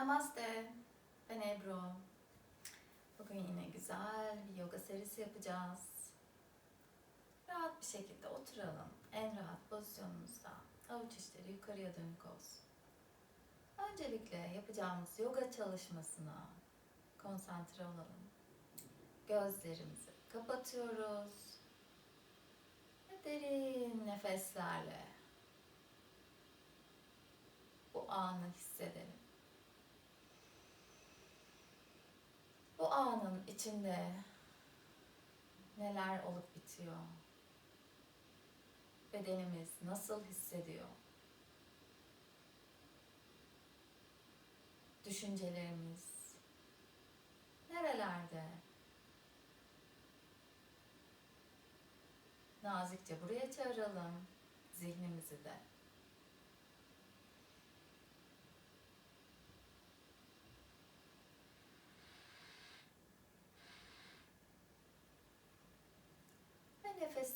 Namaste. Ben Ebru. Bugün yine güzel bir yoga serisi yapacağız. Rahat bir şekilde oturalım. En rahat pozisyonumuzda. Avuç içleri yukarıya dönük olsun. Öncelikle yapacağımız yoga çalışmasına konsantre olalım. Gözlerimizi kapatıyoruz. Ve derin nefeslerle bu anı hissedelim. Bu anın içinde neler olup bitiyor? Bedenimiz nasıl hissediyor? Düşüncelerimiz nerelerde? Nazikçe buraya çağıralım zihnimizi de.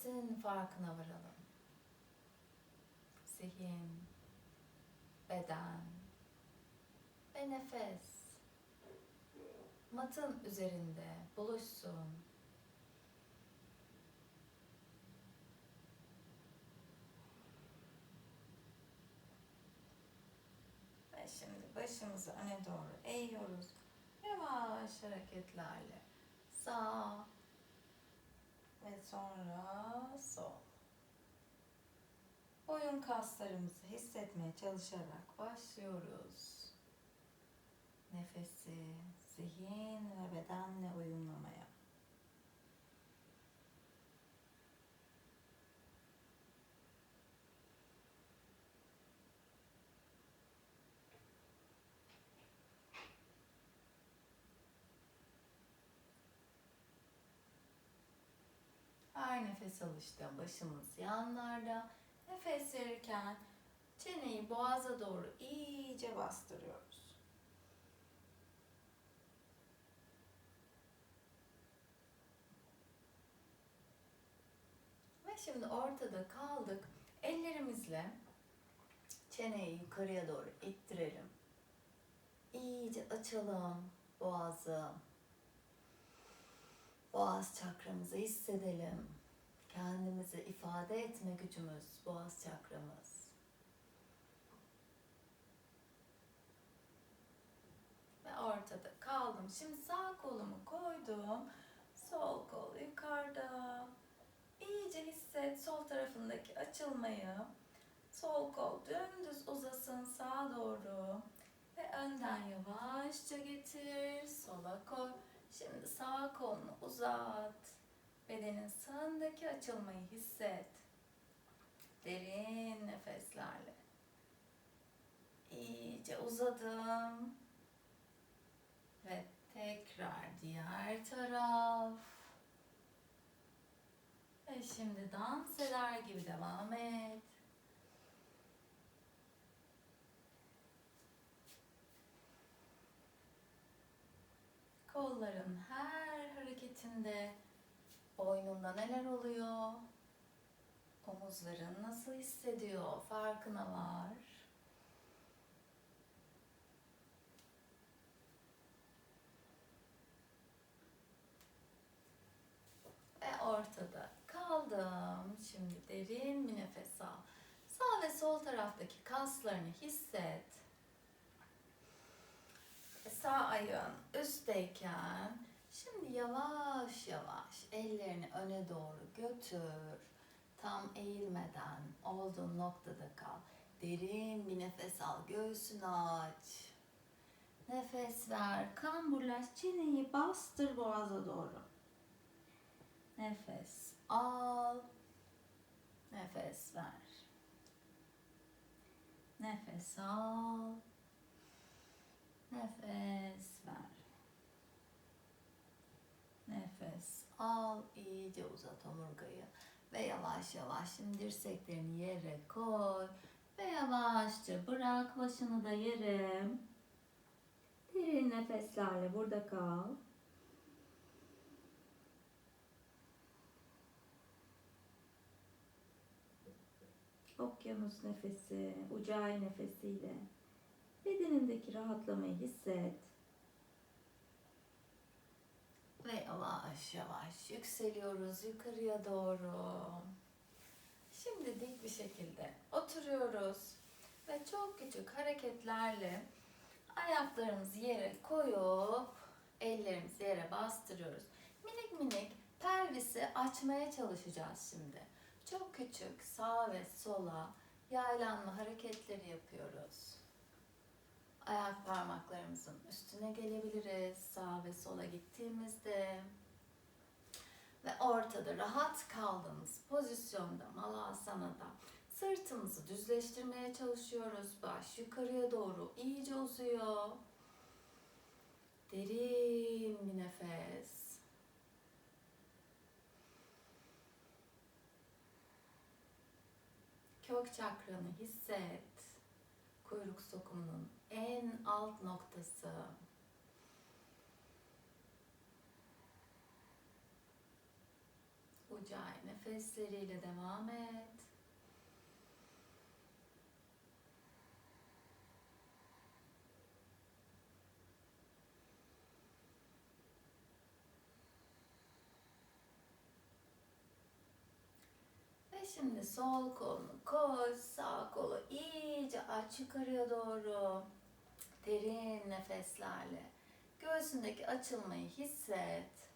Ve nefesin farkına varalım. Zihin, beden ve nefes matın üzerinde buluşsun. Ve şimdi başımızı öne doğru eğiyoruz. Yavaş hareketlerle sağ ve sonra sol. Boyun kaslarımızı hissetmeye çalışarak başlıyoruz. Nefesi zihin ve bedenle uyumlamaya. Her nefes alışta başımız yanlarda. Nefes verirken çeneyi boğaza doğru iyice bastırıyoruz. Ve şimdi ortada kaldık. Ellerimizle çeneyi yukarıya doğru ittirelim. İyice açalım boğazı. Boğaz çakramızı hissedelim. Kendimizi ifade etme gücümüz boğaz çakramız. Ve ortada kaldım. Şimdi sağ kolumu koydum. Sol kol yukarıda. İyice hisset sol tarafındaki açılmayı. Sol kol dümdüz uzasın sağa doğru. Ve önden yavaşça getir. Sola koy. Şimdi sağ kolunu uzat. Bedenin sağındaki açılmayı hisset. Derin nefeslerle. İyice uzadım. Ve tekrar diğer taraf. Ve şimdi dans eder gibi devam et. Kolların her hareketinde boynunda neler oluyor? Omuzların nasıl hissediyor? Farkına var. Ve ortada kaldım. Şimdi derin bir nefes al. Sağ ve sol taraftaki kaslarını hisset. Sağ ayağın üstteyken şimdi yavaş yavaş ellerini öne doğru götür. Tam eğilmeden olduğun noktada kal. Derin bir nefes al. Göğsünü aç. Nefes ver. Kamburlaş. Çeneyi bastır boğaza doğru. Nefes al. Nefes ver. Nefes al. Nefes ver. Nefes al. iyice uzat omurgayı. Ve yavaş yavaş şimdi dirseklerini yere koy. Ve yavaşça bırak başını da yere. Derin nefeslerle burada kal. Okyanus nefesi, ucay nefesiyle Bedenindeki rahatlamayı hisset. Ve yavaş yavaş yükseliyoruz yukarıya doğru. Şimdi dik bir şekilde oturuyoruz ve çok küçük hareketlerle ayaklarımızı yere koyup ellerimizi yere bastırıyoruz. Minik minik pelvisi açmaya çalışacağız şimdi. Çok küçük sağa ve sola yaylanma hareketleri yapıyoruz. Ayak parmaklarımızın üstüne gelebiliriz sağa ve sola gittiğimizde. Ve ortada rahat kaldığımız pozisyonda Malasana'da sırtımızı düzleştirmeye çalışıyoruz. Baş yukarıya doğru iyice uzuyor. Derin bir nefes. Kök çakranı hisset. Kuyruk sokumunun en alt noktası. Ucay nefesleriyle devam et. Ve şimdi sol kolunu koy, sağ kolu iyice aç yukarıya doğru. Derin nefeslerle göğsündeki açılmayı hisset.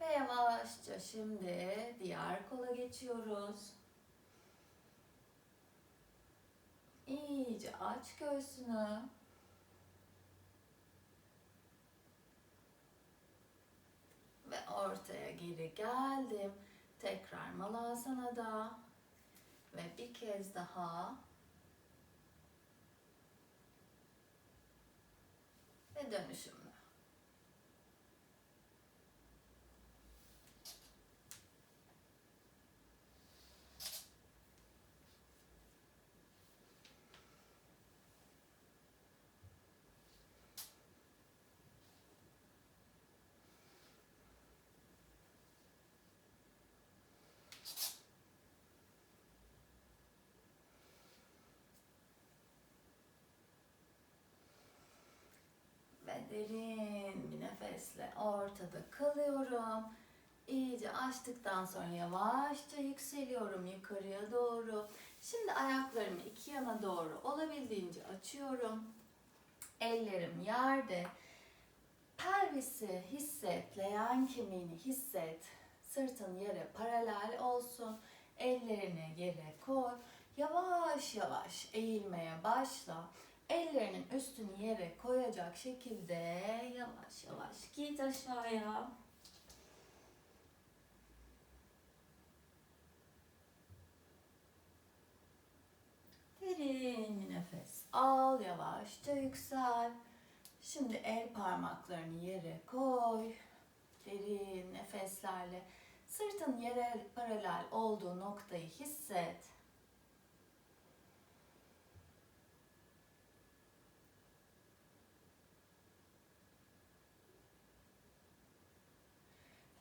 Ve yavaşça şimdi diğer kola geçiyoruz. İyice aç göğsünü. Ve ortaya geri geldim. Tekrar Malasana'da. Ve bir kez daha. Ve dönüşümlü. Ve derin bir nefesle ortada kalıyorum. İyice açtıktan sonra yavaşça yükseliyorum yukarıya doğru. Şimdi ayaklarımı iki yana doğru olabildiğince açıyorum. Ellerim yerde. Pelvisi hisset, leğen kemiğini hisset. Sırtın yere paralel olsun. Ellerini yere koy. Yavaş yavaş eğilmeye başla. Ellerinin üstünü yere koyacak şekilde yavaş yavaş git aşağıya. Derin bir nefes al, yavaşça yüksel. Şimdi el parmaklarını yere koy. Derin nefeslerle sırtın yere paralel olduğu noktayı hisset.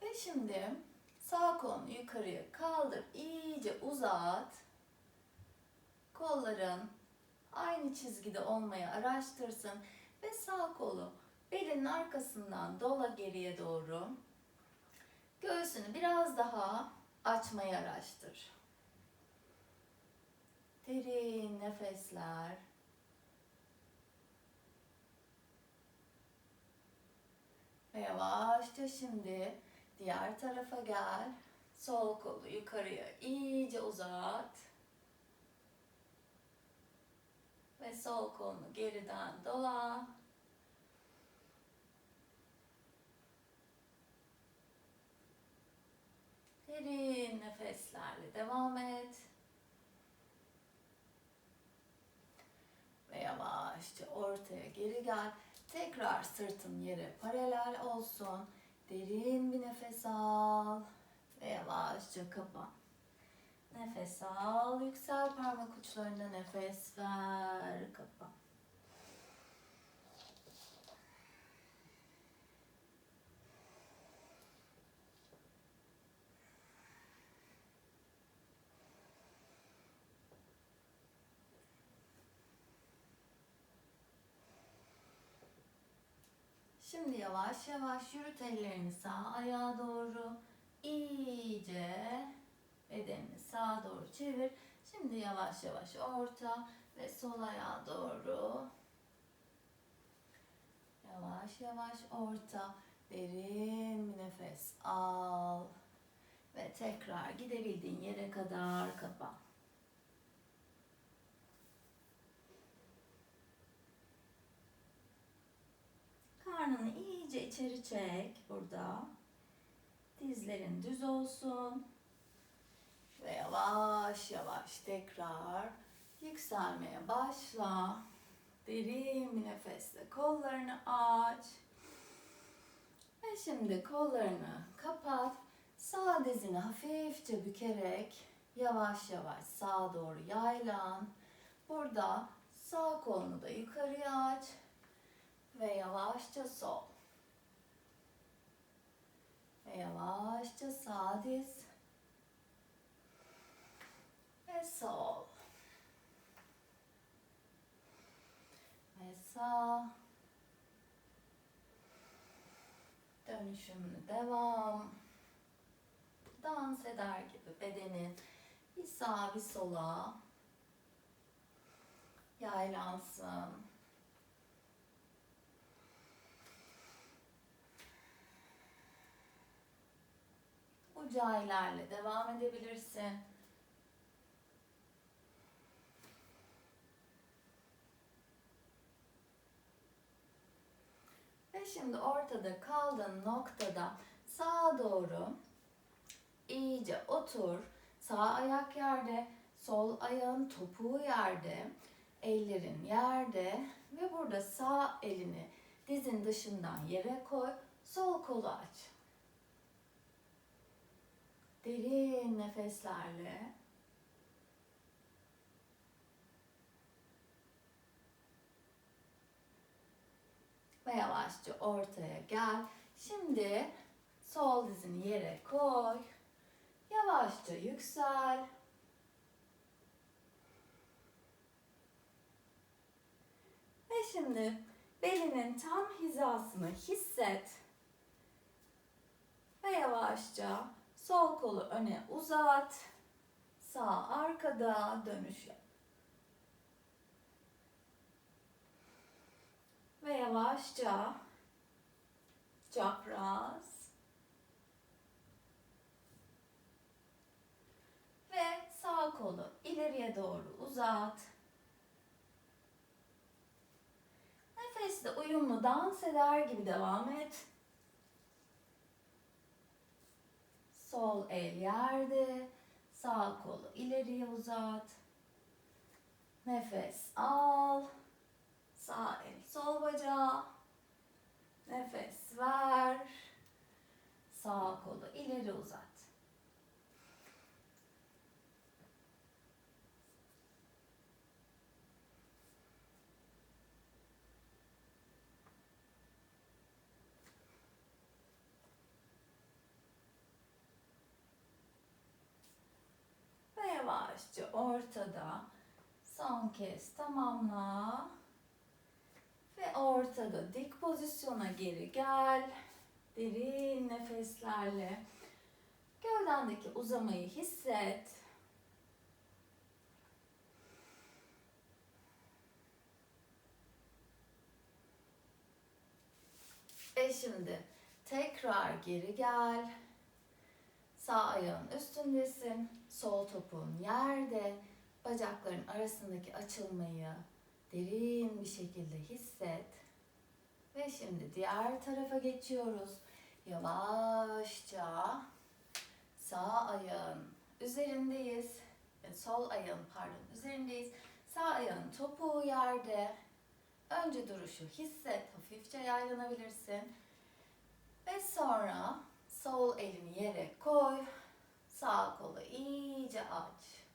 Ve şimdi sağ kolunu yukarıya kaldır, iyice uzat. Kolların aynı çizgide olmayı araştırsın ve sağ kolu belinin arkasından dola geriye doğru. Göğsünü biraz daha açmayı araştır. Derin nefesler. Ve yavaşça şimdi diğer tarafa gel. Sol kolu yukarıya iyice uzat. Ve sol kolunu geriden dola. Derin nefeslerle devam et. Ve yavaşça ortaya geri gel. Tekrar sırtın yere paralel olsun. Derin bir nefes al. Ve yavaşça kapan. Nefes al. Yüksel parmak uçlarında nefes ver. Kapan. Şimdi yavaş yavaş yürüt ellerini sağ ayağa doğru. İyice bedenini sağa doğru çevir. Şimdi yavaş yavaş orta ve sol ayağa doğru. Yavaş yavaş orta. Derin bir nefes al. Ve tekrar gidebildiğin yere kadar kapa. Karnını iyice içeri çek burada. Dizlerin düz olsun. Ve yavaş yavaş tekrar yükselmeye başla. Derin bir nefesle kollarını aç. Ve şimdi kollarını kapat. Sağ dizini hafifçe bükerek yavaş yavaş sağa doğru yaylan. Burada sağ kolunu da yukarıya aç ve yavaşça sol. Ve yavaşça sağ diz ve sol. Ve sağ. Dönüşümlü devam. Dans eder gibi bedenin bir sağa bir sola yaylansın. Ucaylarla devam edebilirsin. Ve şimdi ortada kaldığın noktada sağa doğru iyice otur. Sağ ayak yerde, sol ayağın topuğu yerde, ellerin yerde ve burada sağ elini dizin dışından yere koy. Sol kolu aç. Derin nefeslerle ve yavaşça ortaya gel. Şimdi sol dizini yere koy. Yavaşça yüksel. Ve şimdi belinin tam hizasını hisset. Ve yavaşça sol kolu öne uzat. Sağ arkada dönüş yap. Ve yavaşça çapraz ve sağ kolu ileriye doğru uzat. Nefesle uyumlu dans eder gibi devam et. Sol el yerde, sağ kolu ileriye uzat. Nefes al. Sağ el sol bacağı. Nefes ver. Sağ kolu ileri uzat. Ve yavaşça ortada son kez tamamla. Ve ortada dik pozisyona geri gel. Derin nefeslerle gövdendeki uzamayı hisset. Ve şimdi tekrar geri gel. Sağ ayağın üstündesin. Sol topuğun yerde. Bacakların arasındaki açılmayı derin bir şekilde hisset. Ve şimdi diğer tarafa geçiyoruz. Yavaşça sağ ayağın üzerindeyiz. E, Sol ayağın pardon üzerindeyiz. Sağ ayağın topuğu yerde. Önce duruşu hisset. Hafifçe yaylanabilirsin. Ve sonra sol elini yere koy. Sağ kolu iyice aç.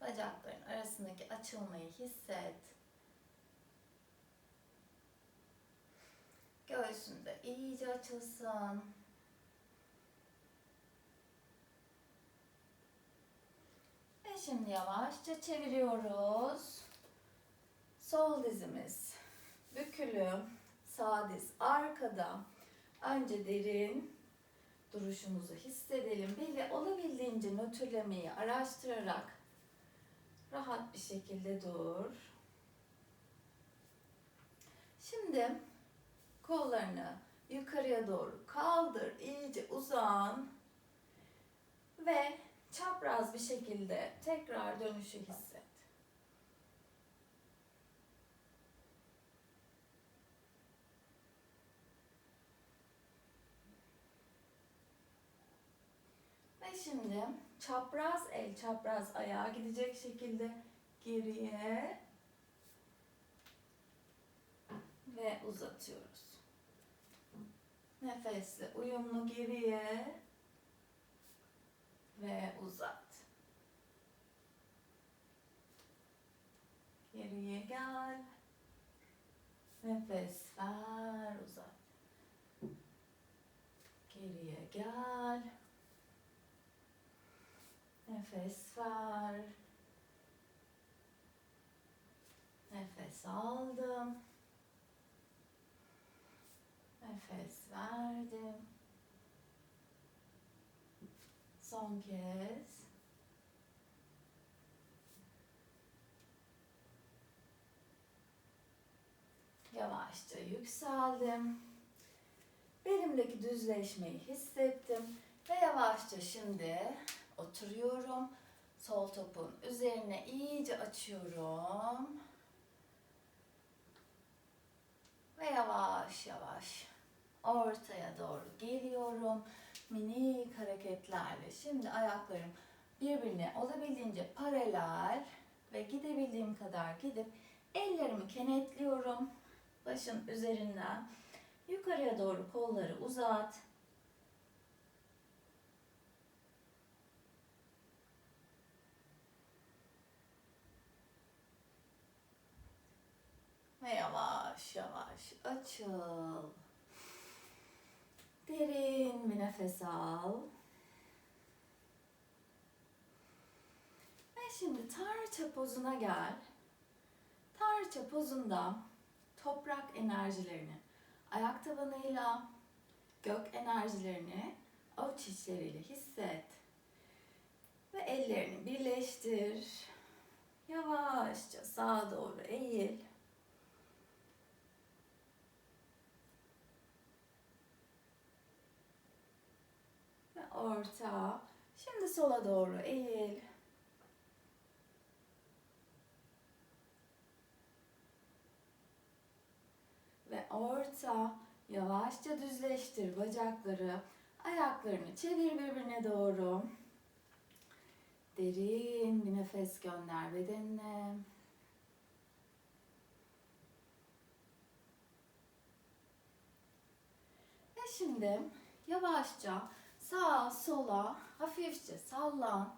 Bacakların arasındaki açılmayı hisset. Göğsünde iyice açılsın. Şimdi yavaşça çeviriyoruz. Sol dizimiz bükülü, sağ diz arkada. Önce derin duruşumuzu hissedelim. Beli olabildiğince nötrlemeyi araştırarak rahat bir şekilde dur. Şimdi kollarını yukarıya doğru kaldır, iyice uzan ve çapraz bir şekilde tekrar dönüşü hisset. Ve şimdi çapraz el, çapraz ayağa gidecek şekilde geriye ve uzatıyoruz. Nefesle uyumlu geriye ve uzat. Geriye gel. Nefes ver, uzat. Geriye gel. Nefes ver. Nefes aldım. Nefes verdim. Son kez. Yavaşça yükseldim. Belimdeki düzleşmeyi hissettim. Ve yavaşça şimdi oturuyorum. Sol topun üzerine iyice açıyorum. Ve yavaş yavaş ortaya doğru geliyorum. Minik hareketlerle şimdi ayaklarım birbirine olabildiğince paralel ve gidebildiğim kadar gidip ellerimi kenetliyorum. Başın üzerinden yukarıya doğru kolları uzat. Ve yavaş yavaş açıl. Derin bir nefes al. Ve şimdi tarça pozuna gel. Tarça pozunda toprak enerjilerini ayak tabanıyla gök enerjilerini avuç içleriyle hisset. Ve ellerini birleştir. Yavaşça sağa doğru eğil. Ve orta. Şimdi sola doğru eğil. Ve orta. Yavaşça düzleştir bacakları. Ayaklarını çevir birbirine doğru. Derin bir nefes gönder bedenine. Ve şimdi yavaşça sağa sola hafifçe sallan.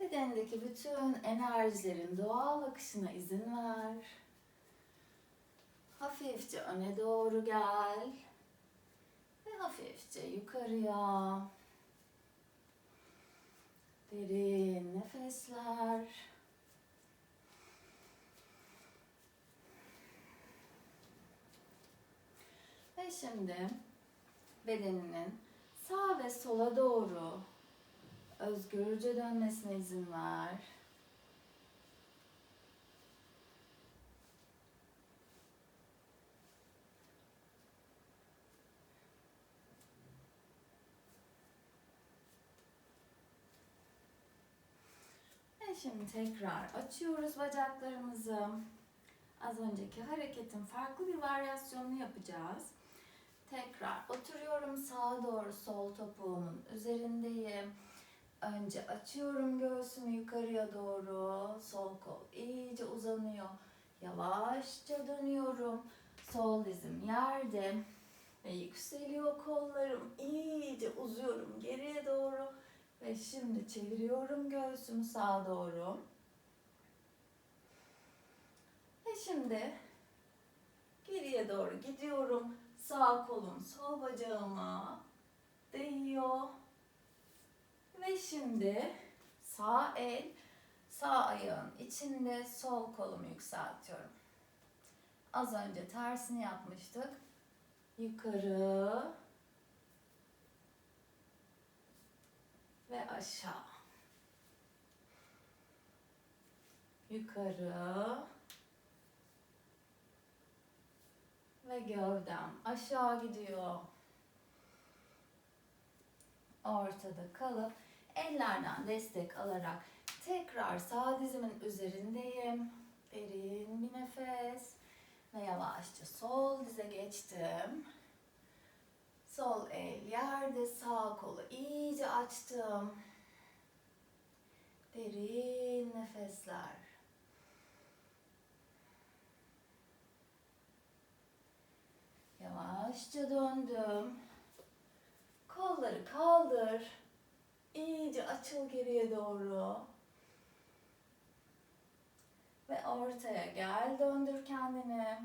Bedendeki bütün enerjilerin doğal akışına izin ver. Hafifçe öne doğru gel. Ve hafifçe yukarıya. Derin nefesler. Ve şimdi bedeninin sağ ve sola doğru özgürce dönmesine izin ver. Ve şimdi tekrar açıyoruz bacaklarımızı. Az önceki hareketin farklı bir varyasyonunu yapacağız. Tekrar oturuyorum doğru sol topuğumun üzerindeyim. Önce açıyorum göğsümü yukarıya doğru. Sol kol iyice uzanıyor. Yavaşça dönüyorum. Sol dizim yerde. Ve yükseliyor kollarım. İyice uzuyorum geriye doğru. Ve şimdi çeviriyorum göğsümü sağa doğru. Ve şimdi geriye doğru gidiyorum. Sağ kolum sol bacağıma değiyor. Ve şimdi sağ el sağ ayağın içinde sol kolumu yükseltiyorum. Az önce tersini yapmıştık. Yukarı ve aşağı. Yukarı ve gövdem aşağı gidiyor. Ortada kalıp ellerden destek alarak tekrar sağ dizimin üzerindeyim. Derin bir nefes ve yavaşça sol dize geçtim. Sol el yerde, sağ kolu iyice açtım. Derin nefesler. Yavaşça döndüm. Kolları kaldır. İyice açıl geriye doğru. Ve ortaya gel, döndür kendini.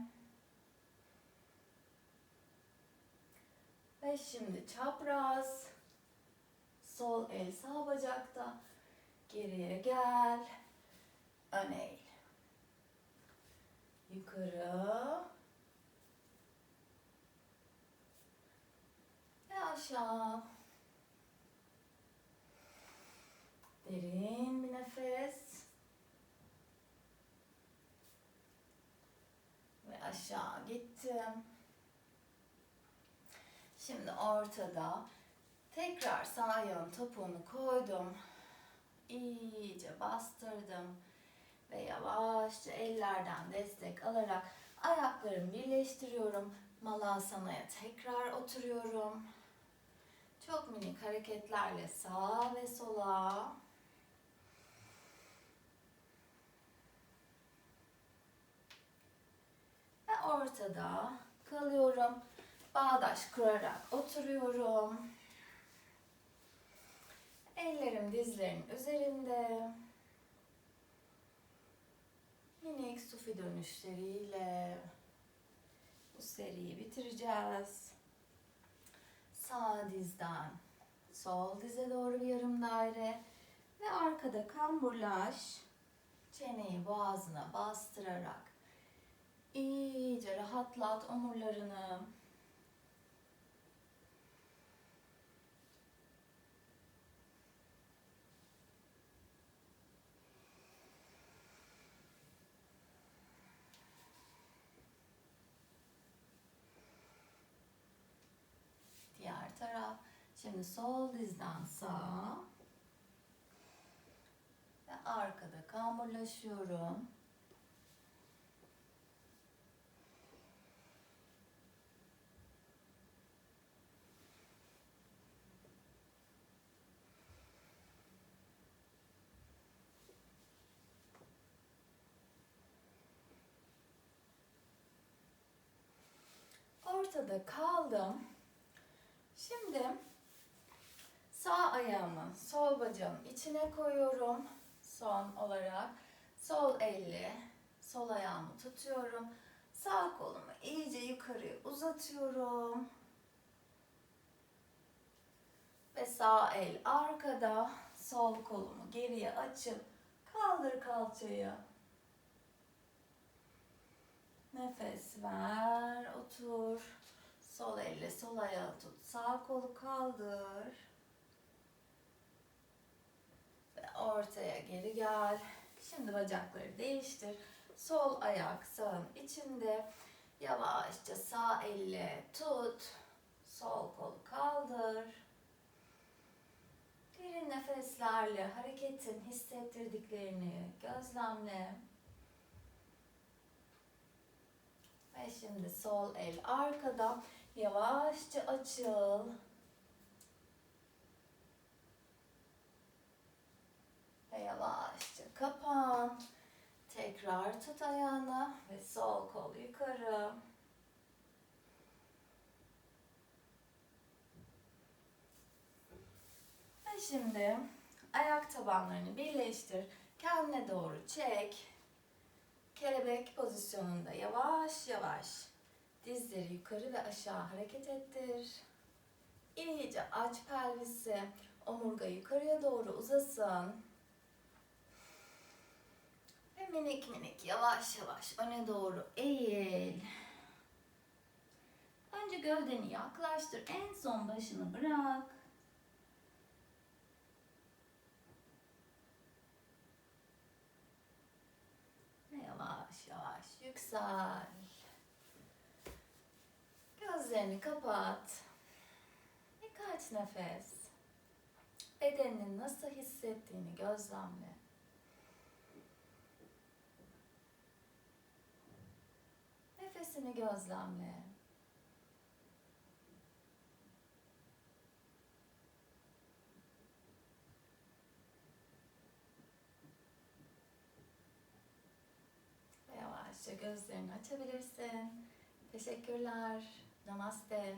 Ve şimdi çapraz. Sol el sağ bacakta. Geriye gel. Ön eğil. Yukarı. Ve aşağı. Derin bir nefes. Ve aşağı gittim. Şimdi ortada tekrar sağ ayağın topuğunu koydum. İyice bastırdım. Ve yavaşça ellerden destek alarak ayaklarımı birleştiriyorum. Malasana'ya tekrar oturuyorum. Çok minik hareketlerle sağa ve sola. Ve ortada kalıyorum. Bağdaş kurarak oturuyorum. Ellerim dizlerin üzerinde. Minik sufi dönüşleriyle bu seriyi bitireceğiz. Sağ dizden sol dize doğru bir yarım daire ve arkada kamburlaş çeneyi boğazına bastırarak iyice rahatlat omurlarını. Diğer taraf. Şimdi sol dizden sağa. Ve arkada kamburlaşıyorum. Ortada kaldım. Şimdi sağ ayağımı sol bacağımın içine koyuyorum. Son olarak sol elle sol ayağımı tutuyorum. Sağ kolumu iyice yukarıya uzatıyorum. Ve sağ el arkada, sol kolumu geriye açıp kaldır kalçayı. Nefes ver, otur. Sol elle sol ayağı tut. Sağ kolu kaldır. Ve ortaya geri gel. Şimdi bacakları değiştir. Sol ayak sağın içinde. Yavaşça sağ elle tut. Sol kolu kaldır. Derin nefeslerle hareketin hissettirdiklerini gözlemle. Ve şimdi sol el arkada. Yavaşça açıl. Ve yavaşça kapan. Tekrar tut ayağını ve sol kol yukarı. Ve şimdi ayak tabanlarını birleştir. Kendine doğru çek. Kelebek pozisyonunda yavaş yavaş dizleri yukarı ve aşağı hareket ettir. İyice aç pelvisi. Omurga yukarıya doğru uzasın. Ve minik minik yavaş yavaş öne doğru eğil. Önce gövdeni yaklaştır. En son başını bırak. Ve yavaş yavaş yüksel. Gözlerini kapat. Birkaç nefes. Bedeninin nasıl hissettiğini gözlemle. Nefesini gözlemle. Yavaşça gözlerini açabilirsin. Teşekkürler. Namaste.